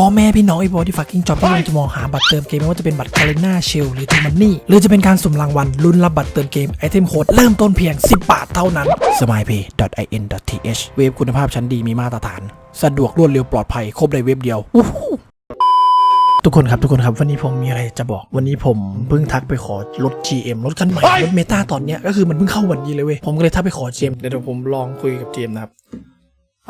พ่อแม่พี่น้องไอ้บอที่ฟักกิ้งจ็อบที่กำลังจะมองหาบัตรเติมเกมไม่ว่าจะเป็นบัตรคาริน่าเชลหรือทูมันนี่หรือจะเป็นการสุ่มรางวัลลุ้นรับบัตรเติมเกมไอเทมโค้ดเริ่มต้นเพียง 10 บาทเท่านั้น smilepay.in.th เว็บคุณภาพชั้นดีมีมาตรฐาน สะดวกรวดเร็วปลอดภัยครบในเว็บเดียวอู้หูทุกคนครับทุกคนครับวันนี้ผมมีอะไรจะบอกวันนี้ผมเพิ่งทักไปขอรถ GM รถคันใหม่รถเมตาตอนเนี้ยก็คือมันเพิ่งเข้าวันนี้เลยเว้ยผมก็เลยทักไปขอ GM เดี๋ยวผมลองคุยกับ GM นะครับ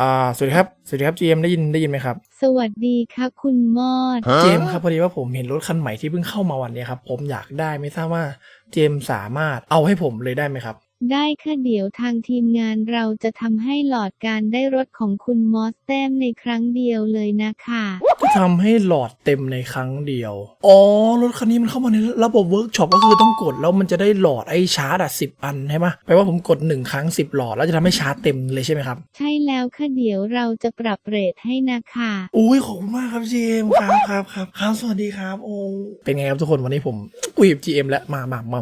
อ่าสวัสดีครับสวัสดีครับ GM ได้ยินได้ยินไหมครับสวัสดีครับคุณมอด เจมส์ครับพอดีว่าผมเห็นรถคันใหม่ที่เพิ่งเข้ามาวันเนี้ยครับผมอยากได้ไม่ทราบว่าเจมส์สามารถเอาให้ผมเลยได้ไหมครับ ได้ค่ะเดี๋ยวทางทีมงานเราจะทำให้หลอดการได้รถของคุณมอสแต้มในครั้งเดียวเลยนะคะจะทำให้หลอดเต็มในครั้งเดียว อ๋อ รถคันนี้มันเข้ามาในระบบเวิร์กช็อปก็คือต้องกดแล้วมันจะได้หลอดไอ้ชาร์จอะสิบอันใช่ไหมแปลว่าผมกดหนึ่งครั้งสิบหลอดแล้วจะทำให้ชาร์จเต็มเลยใช่ไหมครับ ใช่แล้วค่ะเดี๋ยวเราจะปรับเรทให้นะคะโอ้ยขอบคุณมากครับ GM ครับครับครับครับสวัสดีครับโอ้เป็นไงครับทุกคนวันนี้ผมคุยกับ GM แล้วมามามา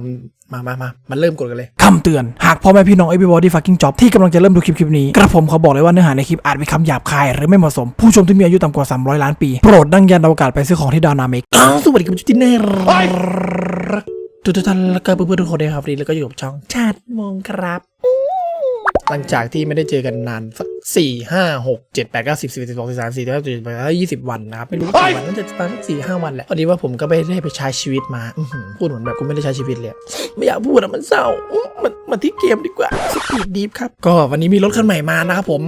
มามามามาเริ่มกดกันเลยคำเตือนหากพ่อแม่พี่น้อง everybody fucking job ที่กำลังจะเริ่มดูคลิปคลิปนี้ กระผมขอบอกเลยว่าเนื้อหาในคลิปอาจมีคำหยาบคายหรือไม่เหมาะสม ผู้ชมที่มีอายุต่ำกว่า 300 ล้านปี โปรดดังยันอวกาศไปซื้อของที่ดาวนาเมกอ้าวสวัสดีครับจุดที่น่ารักทุกท่านและก็เพื่อนๆทุกคนด้วยครับวันนี้แล้วก็อยู่กับช่องชาติมงครับ หลังจากที่ไม่ได้เจอกันนานสักสี่ห้าหกเจ็ดแปดเก้าสิบสิบเอ็ดสิบสองสิบสามสี่สิบห้าสิบแปดยี่สิบวันนะครับไม่รู้ว่ากี่วันน่าจะประมาณสักสี่ห้าวันแหละพอดีว่าผมก็ไม่ได้ไปใช้ชีวิตมาอื้อหือพูดเหมือนแบบกูไม่ได้ใช้ชีวิตเลยอะไม่อยากพูดอะมันเศร้าอื้อมันมาที่เกมดีกว่าสปีดดีฟครับก็วันนี้มีรถคันใหม่มานะครับผม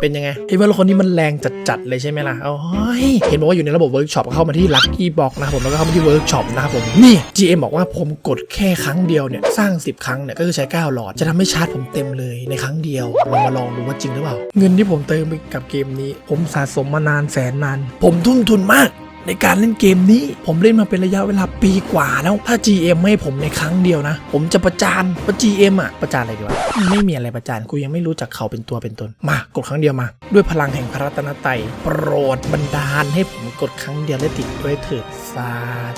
เป็นยังไงไอ้ว่ารถคันนี้มันแรงจัดๆเลยใช่ไหมล่ะเอ้ยเห็นบอกว่าอยู่ในระบบเวิร์กช็อปเข้ามาที่ลักกี้บ็อกนะครับผมแล้วก็เข้ามาที่เวิร์กช็อปนะครับผมนี่ GM บอกว่าผมกดแค่ครั้งเดียวเนี่ยสร้าง 10 ครั้งเนี่ยก็คือใช้ 9 หลอดจะทำให้ชาร์จผมเต็มเลยในครั้งเดียวเรามาลองดูว่าจริงหรือเปล่า เงินที่ผมเติมไปกับเกมนี้ ผมสะสมมานานแสนนาน ผมทุ่มทุนมาก ในการเล่นเกมนี้ผมเล่นมาเป็นระยะเวลาปีกว่าแล้ว ถ้า GM ให้ผมในครั้งเดียวนะ ผมจะประจานว่า GM อะประจานอะไรดีวะไม่มีอะไรประจานกูยังไม่รู้จักเขาเป็นตัวเป็นตนมากดครั้งเดียวมา ด้วยพลังแห่งพระรัตนตรัยโปรดบันดาลให้ผมกดครั้งเดียวและติดด้วยเถิดสา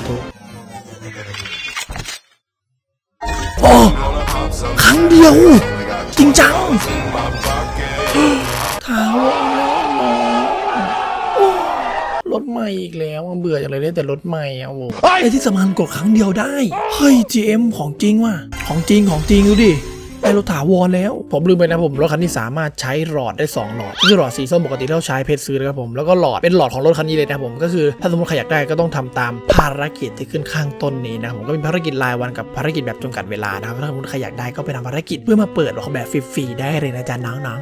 ธุโอ้ครั้งเดียว จริงจังถาว ม่อีกแล้วเบื่อจังเลยได้แต่รถใหม่อะโอ้โหไอ้ที่สมานกดครั้งเดียวได้ เฮ้ย GM ของจริงว่ะ ของจริงของจริงดูดิได้รถถาวรแล้ว ผมลืมไปนะผมรถคันนี้สามารถใช้หลอดได้ 2 หลอดคือหลอดสีส้มปกติที่เราใช้เพชรซื้อนะครับผมแล้วก็หลอดเป็นหลอดของรถคันนี้เลยนะครับผมก็คือถ้าสมมติใครอยากได้ก็ต้องทำตามภารกิจที่ขึ้นข้างต้นนี้นะผมก็มีภารกิจรายวันกับภารกิจแบบจำกัดเวลานะครับถ้าสมมติใครอยากได้ก็ไปทำภารกิจเพื่อมาเปิดของแบบฟรีๆได้เลยนะจ๊ะน้อง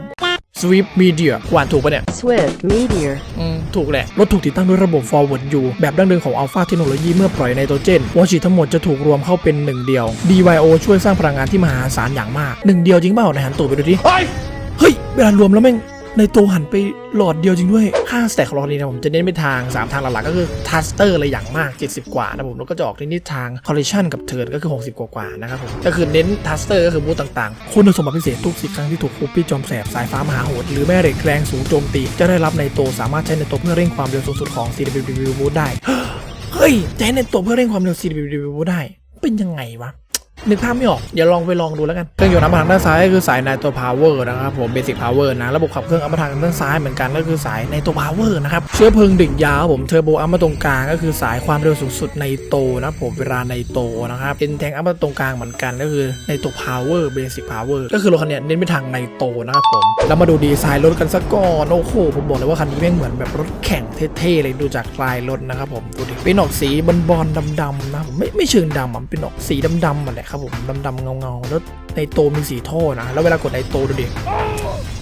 Swift Media หวานถูกปะเนี่ย Swift Meteor. อืม ถูกแหละ รถถูกติดตั้งด้วยระบบ Forward U แบบดั้งเดิมของ Alpha เทคโนโลยีเมื่อปล่อยไนโตรเจนหัวฉีดทั้งหมดจะถูกรวมเข้าเป็นหนึ่งเดียว BYO ช่วยสร้างพลังงานที่มหาศาลอย่างมากหนึ่งเดียวจริงเปล่าไหนหันตูดไปดูดิเฮ้ยเวลารวมแล้วแม่ง ในตัวหันไปหลอดเดียวจริงด้วย ค่าสแต็กของหลอดนี้นะผมจะเน้นไปทาง 3 ทางหลักๆก็คือทัสเตอร์เลยอย่างมาก 70 กว่านะผมแล้วก็จะออกในทิศทางคอลเลชันกับเทิร์นก็คือ 60 กว่าๆนะครับผมก็คือเน้นทัสเตอร์ก็คือบูธต่างๆ คุณสมบัติพิเศษทุกสิครั้งที่ถูกคูปี้จอมแสบสายฟ้ามหาโหด หรือแม่เหล็กแรงสูงโจมตี จะได้รับในตัวสามารถใช้ในตัวเพื่อเร่งความเร็วสูงสุดของ CWW บูธได้เฮ้ยใช้ในตัวเพื่อเร่งความเร็ว CWW บูธได้ เป็นยังไงวะ นึกภาพไม่ออกเดี๋ยวลองไปลองดูแล้วกัน เครื่องยนต์อัปทางด้านซ้ายก็คือสายในตัว power นะครับผม basic power นะ ระบบขับเครื่องอัปทางด้านซ้ายเหมือนกันก็คือสายในตัว power นะครับ เชื้อเพลิงดิ่งยาวผม เทอร์โบอัปมาตรงกลางก็คือสายความเร็วสูงสุดในโตนะผม เวลาในโตนะครับเป็นแทงอัปมาตรงกลางเหมือนกันก็คือในตัว power basic power ก็คือรถคันนี้เน้นไปทางในโตนะครับผม แล้วมาดูดีไซน์รถกันสักก่อน โอ้โห ผมบอกเลยว่าคันนี้แม่งเหมือนแบบรถแข่งเท่ๆเลยดูจากลายรถนะครับผม ดูดิ เป็นออกสีบอลๆดำๆนะผมไม่ไม่เชิงดำมันเป็นออกสีดำๆอะแหละครับผมดำๆเงาๆแล้วในโตมีสีโทนะ แล้วเวลากดในโตดูดิ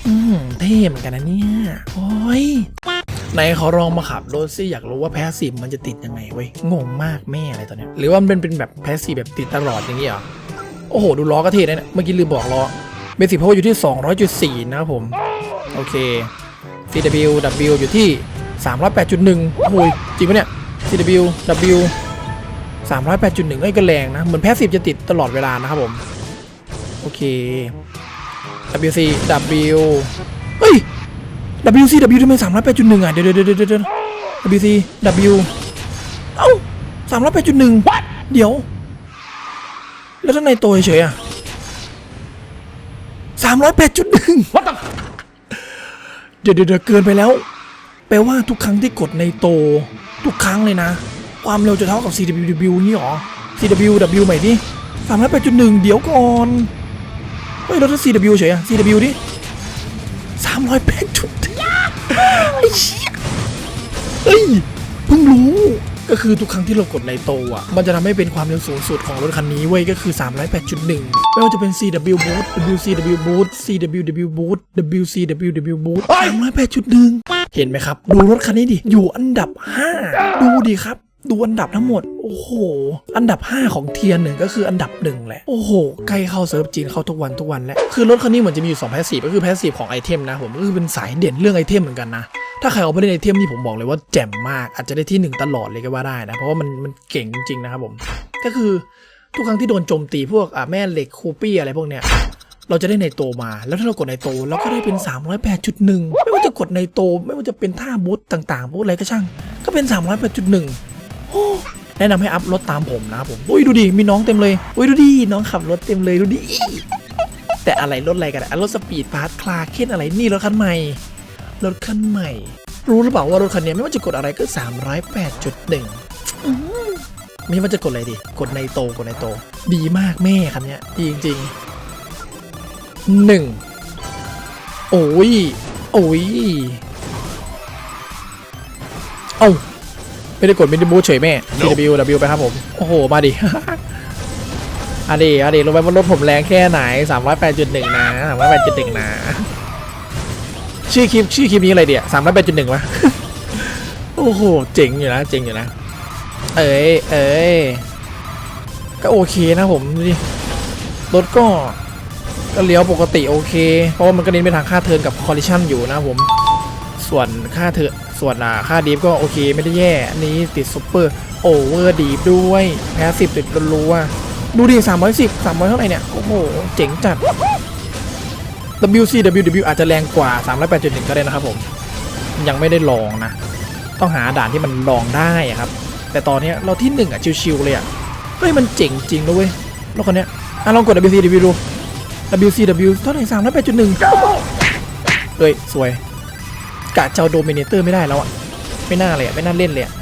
อืมเท่เหมือนกันนะเนี่ย โอ้ยไหนเขาลองมาขับรถสิอยากรู้ว่าแพสซีฟมันจะติดยังไงเว้ยงงมากแม่อะไรตอนเนี้ยหรือว่ามันเป็นเป็นแบบแพสซีฟแบบติดตลอดอย่างเงี้ยหรอโอ้โห ดูล้อก็เท่นะเนี่ยเมื่อกี้ลืมบอกล้อเบสิกเพราะว่าอยู่ที่ 200.4 นะครับผม โอเค CW W อยู่ที่ 308.1โอ้ยจริงปะเนี่ย CW W 308.1 เอ้ยก็แรงนะ เหมือนแพสซีฟจะติดตลอดเวลานะครับผม โอเค WC W เฮ้ย WC W ทำไม308.1 อะ เดี๋ยวเดี๋ยวเดี๋ยวเดี๋ยว WC W เอ้า308.1 เดี๋ยว แล้วถ้าในตัวเฉยๆอะ308.1 What the เดี๋ยวเดี๋ยวเดี๋ยวเกินไปแล้ว แปลว่าทุกครั้งที่กดในโต ทุกครั้งเลยนะ ความเร็วจะเท่ากับ CWW นี่หรอ CWW ใหม่ดิสามร้อยแปดจุดหนึ่งเดี๋ยวก่อน เฮ้ยรถ CW เฉยอะ CW ดิสามร้อยแปดจุดไอ้เชี่ยเฮ้ยเพิ่งรู้ก็คือทุกครั้งที่เรากดในโตอะ มันจะทำให้เป็นความเร็วสูงสุดของรถคันนี้เว้ย ก็คือ 308.1 ไม่ว่าจะเป็น CW Boost WCW Boost CWW Boost WCWW Boost 308.1 เห็นไหมครับ ดูรถคันนี้ดิ อยู่อันดับ 5 ดูดิครับ ดูอันดับทั้งหมด โอ้โห อันดับ 5 ของเทียร์หนึ่งก็คืออันดับหนึ่งแหละ โอ้โห ใกล้เข้าเซิร์ฟจีนเข้าทุกวันทุกวันแล้วคือรถคันนี้เหมือนจะมีอยู่2แพสซีฟก็คือแพสซีฟของไอเทมนะผมก็คือเป็นสายเด่นเรื่องไอเทมเหมือนกันนะถ้าใครเอาไปเล่นไอเทมนี่ผมบอกเลยว่าแจ่มมากอาจจะได้ที่หนึ่งตลอดเลยก็ว่าได้นะ เพราะว่ามันมันเก่งจริงๆนะครับผม ก็คือทุกครั้งที่โดนโจมตีพวกอะแม่เหล็กคูปี้อะไรพวกเนี้ยเราจะได้ในโตมา แล้วถ้าเรากดในโตเราก็ได้เป็น 308.1 ไม่ว่าจะกดในโต ไม่ว่าจะเป็นท่าบูทต่างๆบูทอะไรก็ช่าง ก็เป็น 308.1 แนะนำให้อัพรถตามผมนะครับผมอุ้ยดูดิมีน้องเต็มเลยอุ้ยดูดิน้องขับรถเต็มเลยดูดิแต่อะไรรถอะไรกันอะรถสปีดฟาสต์คลาเคนอะไรนี่รถคันใหม่รถคันใหม่ รู้หรือเปล่าว่ารถคันนี้ไม่ว่าจะกดอะไรก็ 308.1อื้อหือไม่ว่าจะกดอะไรดิกดในโตกดในโต ดีมากแม่คันเนี้ยดีจริงๆหนึ่งโอ้ยโอ้ยเอ้า ไม่ได้กดมินิบูทเฉยแม่ CW W ไปครับผม โอ้โห มาดิอะดีอะดีรู้ไหมว่ารถผมแรงแค่ไหน 308.1 นะ308.1 นะ ชื่อคลิปชื่อคลิปนี้อะไรเดียสามร้อยแปดจุดหนึ่งวะ โอ้โห เจ๋งอยู่นะ เจ๋งอยู่นะ เอ้ยเอ้ยก็โอเคนะผมดูดิรถก็ก็เลี้ยวปกติโอเค เพราะว่ามันก็เน้นไปทางค่าเทิร์นกับคอลลิชันอยู่นะผม ส่วนค่าเทิร์น ส่วนค่าดีฟก็โอเคไม่ได้แย่นี้ติดซุปเปอร์โอเวอร์ดีฟด้วยแพ้สิบติดรัวดูดิสามร้อยสิบสามร้อยเท่าไหร่เนี่ย โอ้โห เจ๋งจัด WCWW อาจจะแรงกว่า 308.1 ก็ได้นะครับผม ยังไม่ได้ลองนะ ต้องหาด่านที่มันลองได้ครับ แต่ตอนนี้เราที่หนึ่งอะ ชิวๆเลยอะ เฮ้ย มันเจ๋งจริงนะเว้ยรถคันเนี้ยอะ ลองกด WCW ดู WCW เท่าไหร่308.1 เฮ้ย สวย กะเจ้าโดมิเนเตอร์ไม่ได้แล้วอะ ไม่น่าเลยอะ ไม่น่าเล่นเลยอะ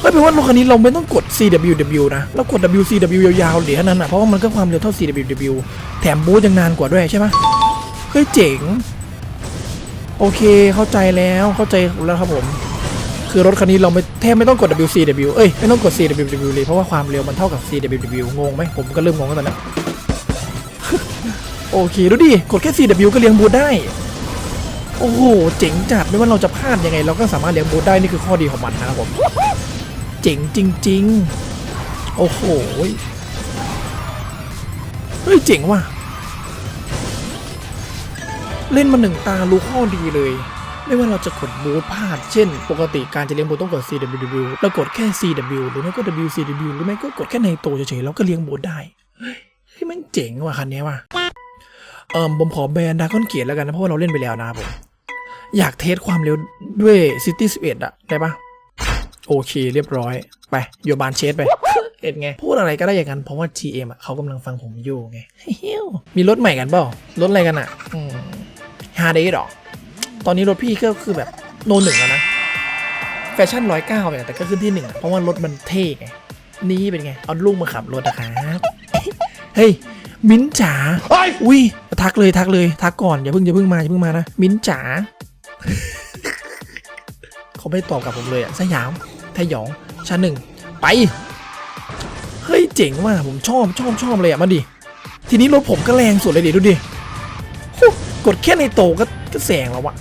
เฮ้ยแปลว่ารถคันนี้เราไม่ต้องกด CWW นะ เรากด WCW ยาวๆเหลือเท่านั้นอะ เพราะว่ามันก็ความเร็วเท่า CWW แถมบูทยังนานกว่าด้วยใช่ปะเฮ้ยเจ๋ง โอเคเข้าใจแล้วเข้าใจแล้วครับผม คือรถคันนี้เราไม่แทบไม่ต้องกด WCW เอ้ยไม่ต้องกด CWW เลยเพราะว่าความเร็วมันเท่ากับ CWW งงไหมผมก็เริ่มงงแล้วตอนนี้โอเค ดูดิ กดแค่ CW ก็เลี้ยงบูทได้ อ้โห เจ๋งจัดไม่ว่าเราจะพลาดยังไง เราก็สามารถเลี้ยงบูทได้นี่คือข้อดีของมันนะครับผม เจ๋งจริง ๆ โอ้โห เฮ้ย เจ๋งว่ะ เล่นมาหนึ่งตารู้ข้อดีเลย ไม่ว่าเราจะกดบูพลาด เช่น ปกติการจะเลี้ยงบูต้องกด CWW แล้วกดแค่ CW หรือไม่ก็ WCW หรือไม่ก็กดแค่ในโตเฉยๆแล้วก็เลี้ยงบูได้เฮ้ยมันเจ๋งว่ะคันนี้ว่ะเอิมผมขอแบนดากอนเกียรแล้วกันนะเพราะว่าเราเล่นไปแล้วนะครับผม อยากเทสความเร็วด้วย City 11อะได้ปะโอเคเรียบร้อย ไปโยบานเชสไป เอ็ดไง พูดอะไรก็ได้อย่างนั้นเพราะว่า GM อะเขากำลังฟังผมอยู่ไงเฮี้ยวมีรถใหม่กันเปล่ารถอะไรกันอะฮาร์เดย์หรอ ตอนนี้รถพี่ก็คือแบบโนหนึ่งแล้วนะ แฟชั่นร้อยเก้าเนี่ยแต่ก็ขึ้นที่หนึ่งอะเพราะว่ารถมันเท่ไง นี่เป็นไง เอาลูกมาขับรถนะครับเฮ้ยมิ้นจ๋าอุ้ยทักเลยทักเลย ทักก่อนอย่าเพิ่งอย่าเพิ่งมาอย่าเพิ่งมานะ มิ้นจ๋า เขาไม่ตอบกับผมเลยอะสยามไทยหยองชั้นหนึ่งไป เฮ้ยเจ๋งว่ะผมชอบชอบชอบเลยอะมาดิ ทีนี้รถผมก็แรงสุดเลยดิดูดิโอ้กดแค่ในโตก็ก็แสงแล้วอะ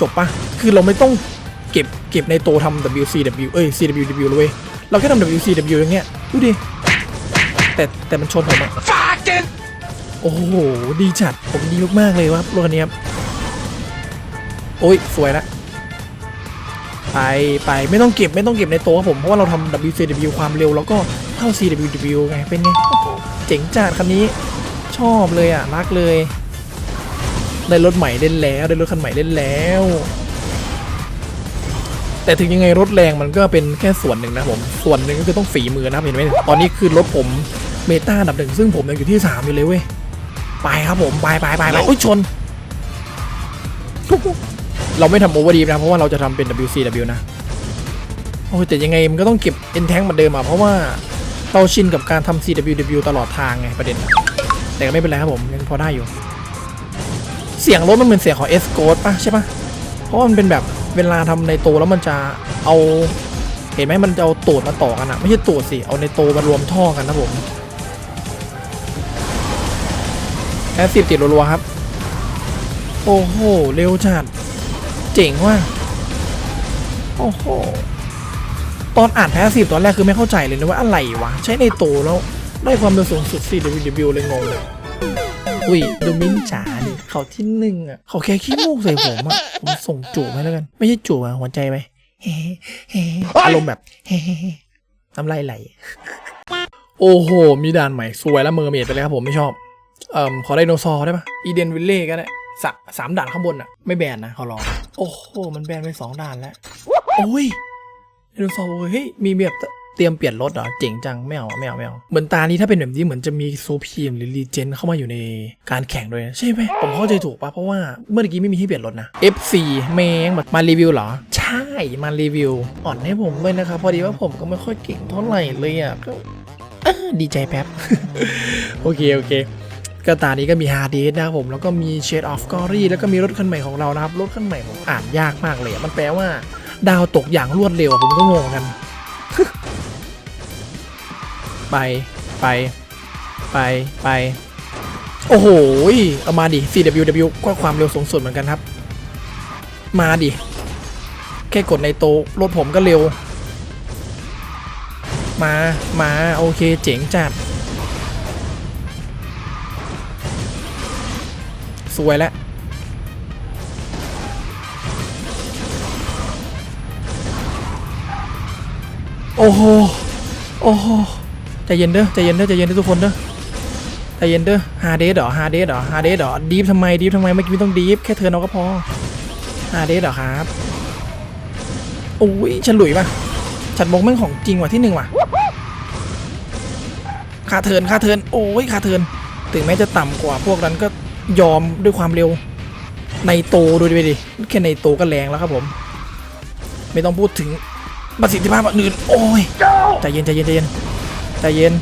จบปะคือเราไม่ต้องเก็บเก็บในโตทำ WCW เอ้ย CWW เลยเว้ยเราแค่ทำ WCW อย่างเงี้ยดูดิ แต่แต่มันชนผมอะโอ้โห ดีจัด ผมดีมากๆเลยว่ารถคันนี้ครับ โอ้ย สวยละไปไปไม่ต้องเก็บไม่ต้องเก็บในโต๊ะครับผม เพราะว่าเราทำ WCW ความเร็ว แล้วก็เท่า CWW ไง เป็นไง เจ๋งจัดคันนี้ ชอบเลยอะ รักเลย ได้รถใหม่เล่นแล้ว ได้รถคันใหม่เล่นแล้ว แต่ถึงยังไงรถแรงมันก็เป็นแค่ส่วนหนึ่งนะผม ส่วนหนึ่งก็คือต้องฝีมือนะเห็นไหมตอนนี้คือรถผมเมตาดับหนึ่งซึ่งผมยังอยู่ที่สามอยู่เลยเว้ยไปครับผมไปไปไปไปอุ้ยชน เราไม่ทำโอเวอร์ดีนะ เพราะว่าเราจะทำเป็น WCW นะ โอ้แต่ยังไงมันก็ต้องเก็บ N tank เหมือนเดิมอะ เพราะว่าเราชินกับการทำ CWW ตลอดทางไงประเด็น แต่ก็ไม่เป็นไรครับผมยังพอได้อยู่ เสียงรถมันเป็นเสียงของ S Code ป่ะใช่ป่ะ เพราะมันเป็นแบบเวลาทำในโตแล้วมันจะเอาเห็นไหมมันจะเอาตูดมาต่อกันอะไม่ใช่ตูดสิ เอาในโตมารวมท่อกันนะผมแอสซิบติดรัวๆครับ โอ้โห เร็วจัด เจ๋งว่ะโอ้โหตอนอ่านแพสซีฟตอนแรกคือไม่เข้าใจเลยนะว่าอะไรวะ ใช้ในโตแล้วได้ความเร็วสูงสุด 4W เลยงงเลยอุ้ยดูมินจ๋าดิเขาที่หนึ่งอะ เขาแค่ขี้มูกใส่ผมอะ ผมส่งจูบให้แล้วกัน ไม่ใช่จูบอะ หัวใจไปเฮ้เฮ้อารมณ์แบบเฮ้น้ำลายไหล โอ้โห มีด่านใหม่ สวยแล้วเมอร์เมดไปเลยครับผมไม่ชอบ เอ่อขอไดโนเสาร์ได้ปะอีเดนวิลเล่ก็ได้สะสามด่านข้างบนอะ ไม่แบนนะขอลอง โอ้โห มันแบนไปสองด่านแล้วโอ้ยไดโนเสาร์เฮ้ย มีแบบเตรียมเปลี่ยนรถเหรอ เจ๋งจัง ไม่เอา ไม่เอา ไม่เอา เหมือนตานี้ถ้าเป็นแบบนี้เหมือนจะมีซูพีมหรือรีเจนเข้ามาอยู่ในการแข่งด้วยใช่ไหม ผมเข้าใจถูกปะเพราะว่าเมื่อกี้ไม่มีที่เปลี่ยนรถนะ F4 แมงมารีวิวเหรอ ใช่ มารีวิว อ่อนให้ผมด้วยนะครับ พอดีว่าผมก็ไม่ค่อยเก่งเท่าไหร่เลยอะก็ดีใจแป๊บ โอเค โอเค ก็ตานี้ก็มี Hard d a t นะครับผมแล้วก็มี Shade of Glory แล้วก็มีรถคันใหม่ของเรานะครับรถคันใหม่ผมอ่านยากมากเลย มันแปลว่า ดาวตกอย่างรวดเร็วผมก็งงกัน ไปไปไปไป โอ้โห เอามาดิ CWW ก็ความเร็วสูงสุดเหมือนกันครับ มาดิ แค่กดในโตะรถผมก็เร็ว มา มา โอเค เจ๋งจัด สวยแล้วโอ้โห โอ้โห ใจเย็นเด้อ ใจเย็นเด้อ ใจเย็นเด้อทุกคนเด้อ ใจเย็นเด้อฮาเดสเหรอฮาเดสเหรอฮาเดสเหรอดีฟทำไม ดีฟทำไมเมื่อกี้ไม่ต้องดีฟแค่เธอเอาก็พอฮาเดสเหรอครับโอ้ยฉันหลุยป่ะฉันบอกแม่งของจริงว่ะที่หนึ่งว่ะค่าเทิร์นค่าเทิร์นโอ้ยค่าเทิร์นถึงแม้จะต่ำกว่าพวกนั้นก็ ยอมด้วยความเร็วในโตดูดิไปดิแค่ในโตก็แรงแล้วครับผม ไม่ต้องพูดถึงประสิทธิภาพอื่นโอ้ยใจเย็นใจเย็นใจเย็นใจเย็น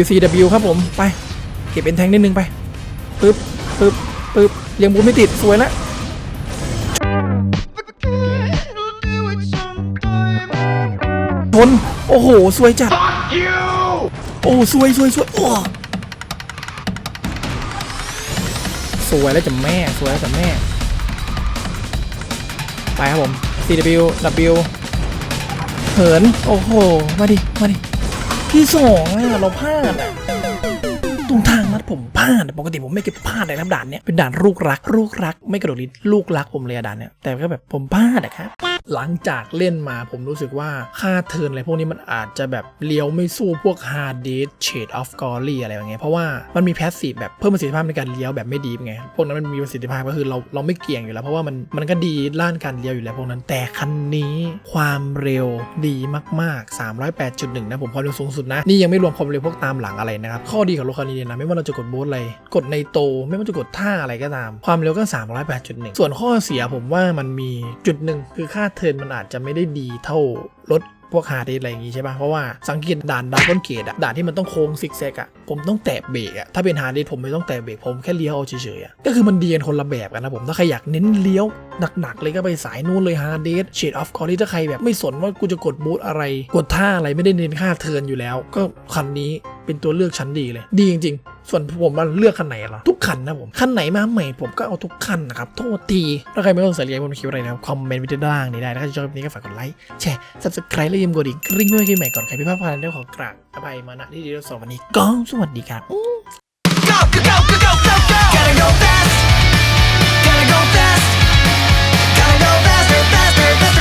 WCW ครับผมไป เก็บเป็นแทงนิดนึงไปปึ๊บปึ๊บปึ๊บยังบูมไม่ติดสวยแล้วชนโอ้โห สวยจัด โอ้สวยสวยสวยโอ้ วยแล้วจะแม่สวยแล้วจะแม่ ไปครับผม CW W เหิน โอ้โห มาดิ มาดิ ที่สองอะเราพลาดอะตรงทางนัดผมพลาดปกติผมไม่เก็บพลาดเลยนะด่านเนี้ยเป็นด่านลูกรักลูกรัก ไม่กระโดดลิ้นลูกรักผมเลยอะด่านเนี้ยแต่ก็แบบผมพลาดอะครับ หลังจากเล่นมาผมรู้สึกว่าค่าเทิร์นอะไรพวกนี้มันอาจจะแบบเลี้ยวไม่สู้พวก hard date shade of glory อะไรอย่างเงี้ยเพราะว่ามันมีแพสซีฟแบบเพิ่มประสิทธิภาพในการเลี้ยวแบบไม่ดีไง พวกนั้นมันมีประสิทธิภาพก็คือเราเราไม่เกี่ยงอยู่แล้ว เพราะว่ามันมันก็ดีด้านการเลี้ยวอยู่แล้วพวกนั้นแต่คันนี้ความเร็วดีมากๆ 308.1 นะผมความเร็วสูงสุดนะ นี่ยังไม่รวมความเร็วพวกตามหลังอะไรนะครับ ข้อดีของรถคันนี้นะไม่ว่าเราจะกดโบสอะไรกดในโต ไม่ว่าจะกดท่าอะไรก็ตาม ความเร็วก็ 308.1 ส่วนข้อเสียผมว่ามันมีจุดหนึ่งคือค่าเทิร์นมันอาจจะไม่ได้ดีเท่ารถพวกฮาร์ดอะไรอย่างงี้ใช่ปะเพราะว่าสังเกตด่านดาวต้นเกตอะด่านที่มันต้องโค้งซิกแซกอะผมต้องแตะเบรกอะถ้าเป็นฮาร์ดผมไม่ต้องแตะเบรกผมแค่เลี้ยวเฉยๆอะก็คือมันเดีกันคนละแบบกันนะผมถ้าใครอยากเน้นเลี้ยวหนักๆเลยก็ไปสายนู้นเลยฮาร์ดเดสเชดออฟคอร์ถ้าใครแบบไม่สนว่ากูจะกดบูทอะไร กดท่าอะไรไม่ได้เน้นค่าเทิร์นอยู่แล้ว ก็คันนี้เป็นตัวเลือกชั้นดีเลย ดีจริงๆ ส่วนผมมันเลือกคันไหนหรอทุกคันนะผมคันไหนมาใหม่ผมก็เอาทุกคันนะครับโทษทีถ้าใครไม่ต้องใส่ใจผมคิดอะไรนะคอมเมนต์วิด้านล่างนี้ได้ถ้าชอบคลิปนี้ก็ฝากกดไลค์แชร์ซับสไครต์และยิ้มกดดิ้งริ่งเมื่อคนใหม่ก่อนใครพิพากษาเรื่องขอกราบอภัยมาณที่ดีที่สุดวันนี้ก้องสวัสดีครับ Gotta go fast gotta go fast gotta go fast. faster faster